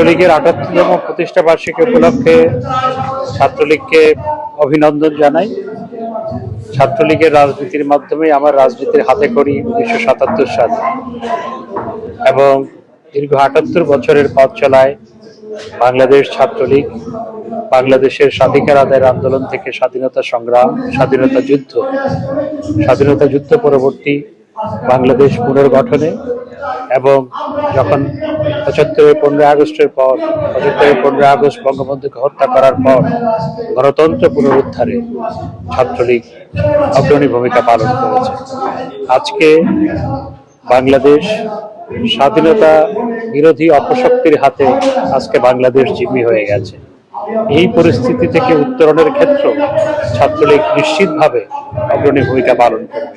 ছাত্রলীগের আটাত্তরতম প্রতিষ্ঠা বার্ষিকী উপলক্ষে ছাত্রলীগকে অভিনন্দন জানাই। ছাত্রলীগের রাজনীতির মাধ্যমে আমার রাজনীতির হাতে করি উনিশশো সাতাত্তর সালে এবং দীর্ঘ আটাত্তর বছরের পথ চলায় বাংলাদেশ ছাত্রলীগ, বাংলাদেশের স্বাধিকার আদায়ের আন্দোলন থেকে স্বাধীনতা সংগ্রাম, স্বাধীনতা যুদ্ধ স্বাধীনতা যুদ্ধ পরবর্তী বাংলাদেশ পুনর্গঠনে এবং যখন পঁচাত্তরের পনেরোই আগস্টের পর, পঁচাত্তরের পনেরোই আগস্ট বঙ্গবন্ধুকে হত্যা করার পর গণতন্ত্র পুনরুদ্ধারে ছাত্রলীগ অগ্রণী ভূমিকা পালন করেছে। আজকে বাংলাদেশ স্বাধীনতা বিরোধী অপশক্তির হাতে আজকে বাংলাদেশ জিম্মি হয়ে গেছে। এই পরিস্থিতি থেকে উত্তরণের ক্ষেত্র ছাত্রলীগ নিশ্চিতভাবে অগ্রণী ভূমিকা পালন করবে।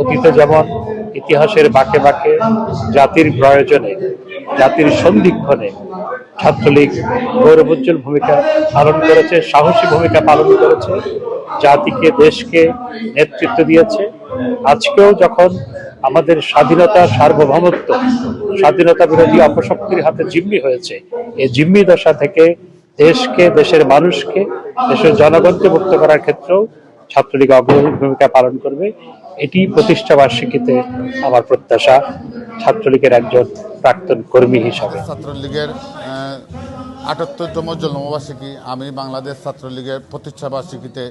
অতীতে যেমন ইতিহাসের বাঁকে বাঁকে জাতির প্রয়োজনে, জাতির সন্ধিক্ষণে ছাত্রলীগ গৌরবোজ্জ্বল ভূমিকা পালন করেছে, সাহসী ভূমিকা পালন করেছে, জাতিকে, দেশকে নেতৃত্ব দিয়েছে। আজকেও যখন আমাদের স্বাধীনতা সার্বভৌমত্ব, স্বাধীনতা বিরোধী অপশক্তির হাতে জিম্মি হয়েছে এই জিম্মি দশা থেকে দেশকে, দেশের মানুষকে, দেশের জনগণকে মুক্ত করার ক্ষেত্রেও ছাত্রলীগ অগ্রণী ভূমিকা পালন করবে। এটি প্রতিষ্ঠা বার্ষিকীতে আমার প্রত্যাশা, ছাত্রলীগের একজন প্রাক্তন কর্মী হিসাবে। ছাত্রলীগের আটাত্তরতম জন্মবার্ষিকী, আমি বাংলাদেশ ছাত্রলীগের প্রতিষ্ঠা বার্ষিকীতে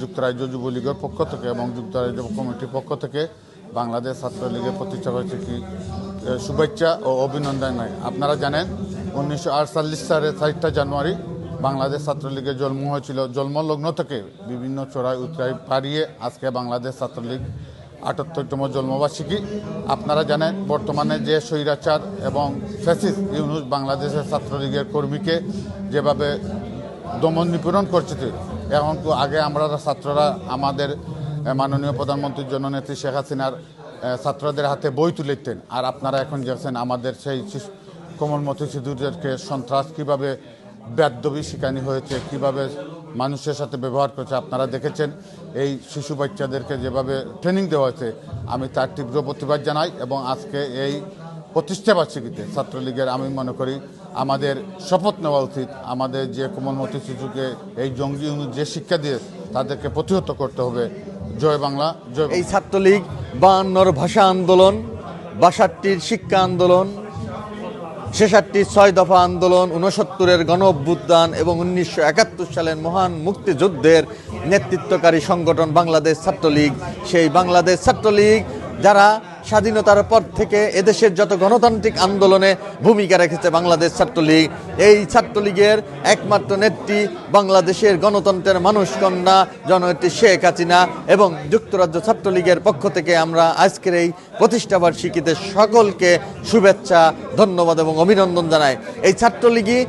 যুক্তরাজ্য যুবলীগের পক্ষ থেকে এবং যুক্তরাজ্য কমিটির পক্ষ থেকে বাংলাদেশ ছাত্রলীগের প্রতিষ্ঠা বার্ষিকী শুভেচ্ছা ও অভিনন্দন আপনারা জানেন উনিশশো আটচল্লিশ সালের চারটা জানুয়ারি বাংলাদেশ ছাত্রলীগের জন্ম হয়েছিল। জন্মলগ্ন থেকে বিভিন্ন চড়াই উতরাই পারিয়ে আজকে বাংলাদেশ ছাত্রলীগ আটাত্তরতম জন্মবার্ষিকী। আপনারা জানেন, বর্তমানে যে স্বৈরাচার এবং ফ্যাসিস ইউনুস বাংলাদেশের ছাত্রলীগের কর্মীকে যেভাবে দমন নিপীড়ন করছে, এখন তো আগে আমরা ছাত্ররা আমাদের মাননীয় প্রধানমন্ত্রীর জন্য জননেত্রী শেখ হাসিনার ছাত্রদের হাতে বই তুলে আর আপনারা এখন দেখছেন আমাদের সেই কোমলমতি শিশুদেরকে সন্ত্রাস কীভাবে বেদবি শিকানি হয়েছে, কীভাবে মানুষের সাথে ব্যবহার করছে, আপনারা দেখেছেন। এই শিশু বাচ্চাদেরকে যেভাবে ট্রেনিং দেওয়া হয়েছে, আমি তার তীব্র প্রতিবাদ জানাই এবং আজকে এই প্রতিষ্ঠা বার্ষিকীতে ছাত্রলীগের, আমি মনে করি, আমাদের শপথ নেওয়া উচিত। আমাদের যে কোমলমতি শিশুকে এই জঙ্গি যে শিক্ষা দিয়ে তাদেরকে প্রতিহত করতে হবে। জয় বাংলা, জয় এই ছাত্রলীগ বায়ান্নর ভাষা আন্দোলন, বাষট্টির শিক্ষা আন্দোলন ছেষট্টির ছয় দফা আন্দোলন উনসত্তরের গণ অভ্যুত্থান এবং উনিশশো একাত্তর সালের মহান মুক্তিযুদ্ধের নেতৃত্বকারী সংগঠন বাংলাদেশ ছাত্রলীগ। সেই বাংলাদেশ ছাত্রলীগ যারা স্বাধীনতার পর থেকে এদেশের যত গণতান্ত্রিক আন্দোলনে ভূমিকা রেখেছে বাংলাদেশ ছাত্রলীগ, এই ছাত্রলীগের একমাত্র নেত্রী বাংলাদেশের গণতন্ত্রের মানুষকন্যা জননেত্রী শেখ হাসিনা এবং যুক্তরাজ্য ছাত্রলীগের পক্ষ থেকে আমরা আজকের এই প্রতিষ্ঠাবার্ষিকীতে সকলকে শুভেচ্ছা, ধন্যবাদ এবং অভিনন্দন জানাই। এই ছাত্রলীগই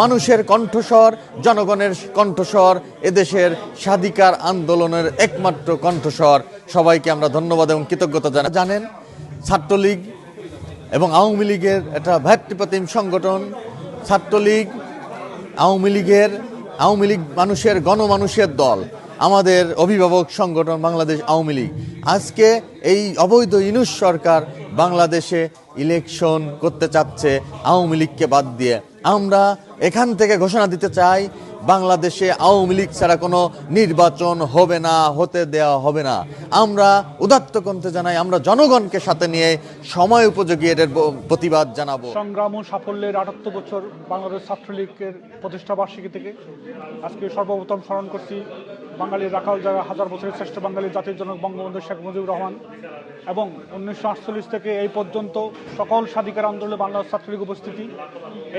মানুষের কণ্ঠস্বর, জনগণের কণ্ঠস্বর, এদেশের স্বাধিকার আন্দোলনের একমাত্র কণ্ঠস্বর। সবাইকে আমরা ধন্যবাদ এবং কৃতজ্ঞতা জানা জানেন ছাত্রলীগ এবং আওয়ামী লীগের একটা ভ্যাট্টিপ্রতিম সংগঠন। ছাত্রলীগ, আওয়ামী লীগের, আওয়ামী লীগ মানুষের গণমানুষের দল, আমাদের অভিভাবক সংগঠন বাংলাদেশ আওয়ামী লীগ। আজকে এই অবৈধ ইনুস সরকার বাংলাদেশে ইলেকশন করতে চাচ্ছে আওয়ামী লীগকে বাদ দিয়ে। আমরা এখান থেকে ঘোষণা দিতে চাই, বাংলাদেশে আওয়ামী লীগ ছাড়া কোনো নির্বাচন হবে না, হতে দেওয়া হবে না। আমরা উদাত্ত কণ্ঠে জানাই, আমরা জনগণকে সাথে নিয়ে সময় উপযোগী এর প্রতিবাদ জানাব। সংগ্রাম ও সাফল্যের আটাত্তর বছর বাংলাদেশ ছাত্রলীগের প্রতিষ্ঠা বার্ষিকী থেকে আজকে সর্বপ্রথম স্মরণ করছি বাঙালির রাখাল যারা হাজার বছরের শ্রেষ্ঠ বাঙালি জাতির জনক বঙ্গবন্ধু শেখ মুজিবুর রহমান এবং উনিশশো আটচল্লিশ থেকে এই পর্যন্ত সকল স্বাধিকার আন্দোলনে বাংলা ছাত্রলীগ উপস্থিতি।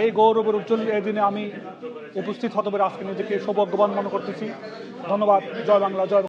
এই গৌরবের উজ্জ্বল এই দিনে আমি উপস্থিত হতবের আজকে নিজেকে সৌভাগ্যবান মনে করতেছি। ধন্যবাদ। জয় বাংলা, জয়